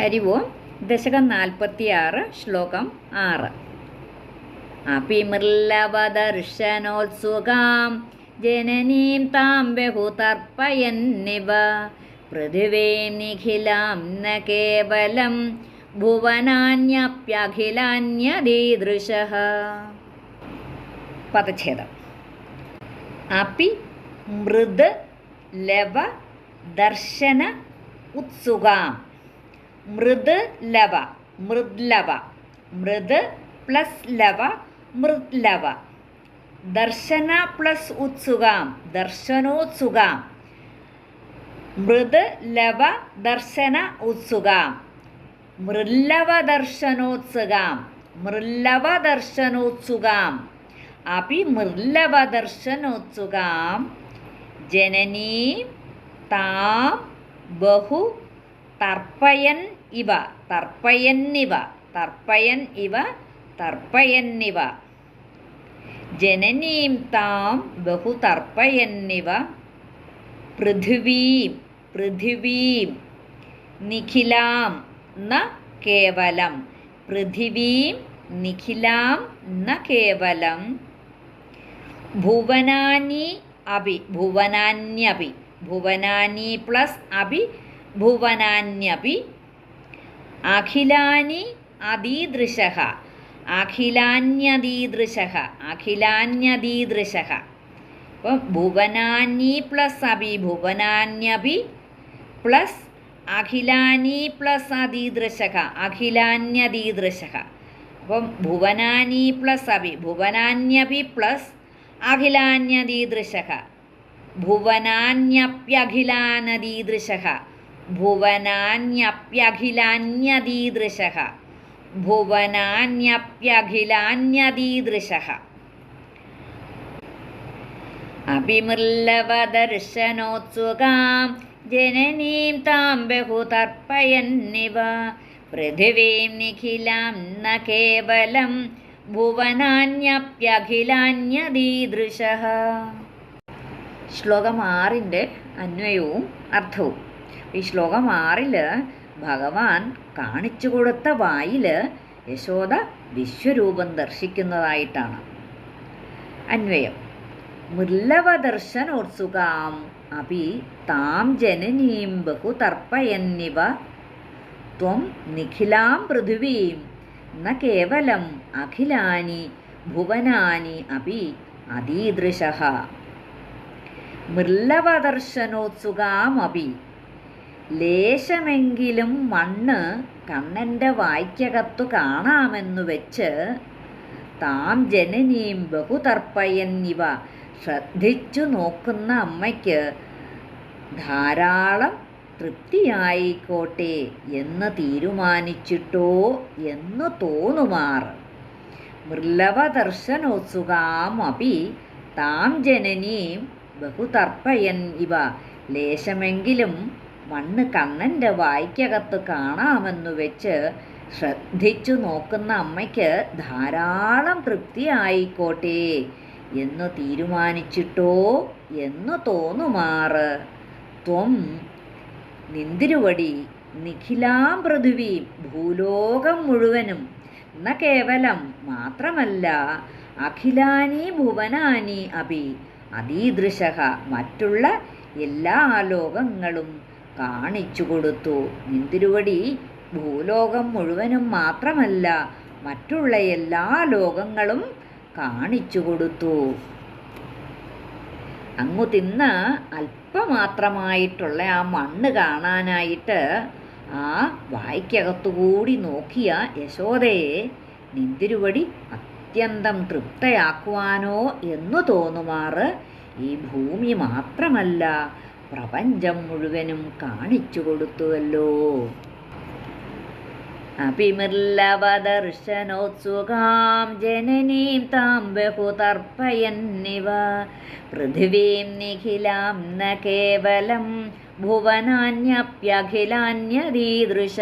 ഹരി ഓം. ദശകം നാൽപ്പത്തി ആറ് ശ്ലോകം ആറ്. അപിമൃല്ലവദർശനോത്സുകാം ജനനീം താം ബഹുതർപ്പയന്നിവ. പൃഥിവേ നിഖിലാം ന കേവലം. ഭുവനാന്യപ്യഖിലാന്യദീദൃശ. പദച്ഛേദം. അപി മൃദ് ലവ ദർശന ഉത്സുകാം മൃദ് ലവ മൃദ്ലവ മൃദ് പ്ലസ് ലവ മൃദ്ലവ. ദർശന പ്ലസ് ഉത്സുകാം ദർശനോത്സുകാം. മൃദ് ലവ ദർശന ഉത്സുകാം. മൃല്ലവ ദർശനോത്സുകാം മൃല്ലവ ദർശനോത്സുകാം. അപ്പി മൃല്ലവ ദർശനോത്സുകാം. ജനനീ താം ബഹു തർപ്പയൻ ഇവ തർപ്പയന്നിവ തർപ്പയൻ ഇവ തർപ്പയന്നിവ. ജനനീം താം ബഹു തർപ്പയന്നിവ. പൃഥിവീം പൃഥിവീം. നിഖിലാം ന കേവലം. പൃഥിവീം നിഖിലാം ന കേവലം. ഭുവനാനി അഭി ഭുവനാന്യഭി ഭുവനാനി പ്ലസ് അഭി ഭുവനാന്യപി അഖിലാനി അതീദൃശ. അഖിലാന്യതീദൃശ അഖിലാന്യതീദൃശ അപ്പം ഭുവനാനി പ്ലസ് അഭി ഭുവനാന്യഭി പ്ലസ് അഖിലാനി പ്ലസ് അതീദൃശ. അഖിലാന്യതീദൃശ അപ്പം ഭുവനാനി പ്ലസ് അഭി ഭുവനാന്യഭി പ്ലസ് അഖിലാന്യതീദൃശ ഭുവനാന്യപ്യഖിലാനദീദൃശ. ഭുവനാന്യപ്യഖിലാന്യദീദൃശ. ഭുവനാന്യപ്യഖിലാന്യതീദൃശ അഭിമൃല്ലവദർശനോത്സുകാം ജനനീം താം ബഹുതർപ്പയന്നിവ. പൃഥിവീം നിഖിലാം ന കേവലം ഭുവനാന്യപ്യഖിലാന്യദീദൃശ. ശ്ലോകം ആറിന്റെ അന്വയവും അർത്ഥവും. ഈ ശ്ലോകം ആറിൽ ഭഗവാൻ കാണിച്ചു കൊടുത്ത വായിൽ യശോദ വിശ്വരൂപം ദർശിക്കുന്നതായിട്ടാണ്. അന്വയം. മുല്ലവദർശനോത്സുകാം അപി താം ജനനീം ബഹുതർപ്പയന്നിവ ത്വം നിഖിലാം പൃഥിവീം ന കേവലം അഖിലാനി ഭുവനാനി അപി അതീദൃശ. മൃല്ലവദർശനോത്സുകാമപി ലേശമെങ്കിലും മണ്ണ് കണ്ണന്റെ വായ്ക്കകത്തു കാണാമെന്നു വെച്ച് താം ജനനീം ബഹുതർപ്പയന്നിവ ശ്രദ്ധിച്ചു നോക്കുന്ന അമ്മയ്ക്ക് ധാരാളം തൃപ്തിയായിക്കോട്ടെ എന്ന് തീരുമാനിച്ചിട്ടോ എന്ന് തോന്നുമാറ് മൃല്ലവദർശനോത്സുകാമപി താം ജനനീം ബഹുതർപ്പയൻ ഇവ ലേശമെങ്കിലും മണ്ണ് കണ്ണന്റെ വായ്ക്കകത്ത് കാണാമെന്നു വെച്ച് ശ്രദ്ധിച്ചു നോക്കുന്ന അമ്മയ്ക്ക് ധാരാളം തൃപ്തിയായിക്കോട്ടെ എന്നു തീരുമാനിച്ചിട്ടോ എന്നു തോന്നുമാറ്. ത്വം നിന്തിരുവടി നിഖിലാം പൃഥിവി ഭൂലോകം മുഴുവനും ന കേവലം മാത്രമല്ല അഖിലാനി ഭുവനാനി അഭി അതീദൃശ മറ്റുള്ള എല്ലാ ലോകങ്ങളും കാണിച്ചു കൊടുത്തു നിന്തിരുവടി ഭൂലോകം മുഴുവനും മാത്രമല്ല മറ്റുള്ള എല്ലാ ലോകങ്ങളും കാണിച്ചു കൊടുത്തു അങ്ങു തിന്ന് അല്പമാത്രമായിട്ടുള്ള ആ മണ്ണ് കാണാനായിട്ട് ആ വായ്ക്കകത്തുകൂടി നോക്കിയ യശോദയെ നിന്തിരുവടി അത്യന്തം തൃപ്തയാക്കുവാനോ എന്നു തോന്നുമാറ്. ഈ ഭൂമി മാത്രമല്ല പ്രപഞ്ചം മുഴുവനും കാണിച്ചു കൊടുത്തുവല്ലോ. അഭിമിർലവദർശനോത്സുഖാം ജനനീം താം ബഹുതർപ്പയന്നിവ. പൃഥിവീം നിഖിലാം ന കേവലം ഭുവനാന്യപ്യഖിലാന്യദീദൃശ.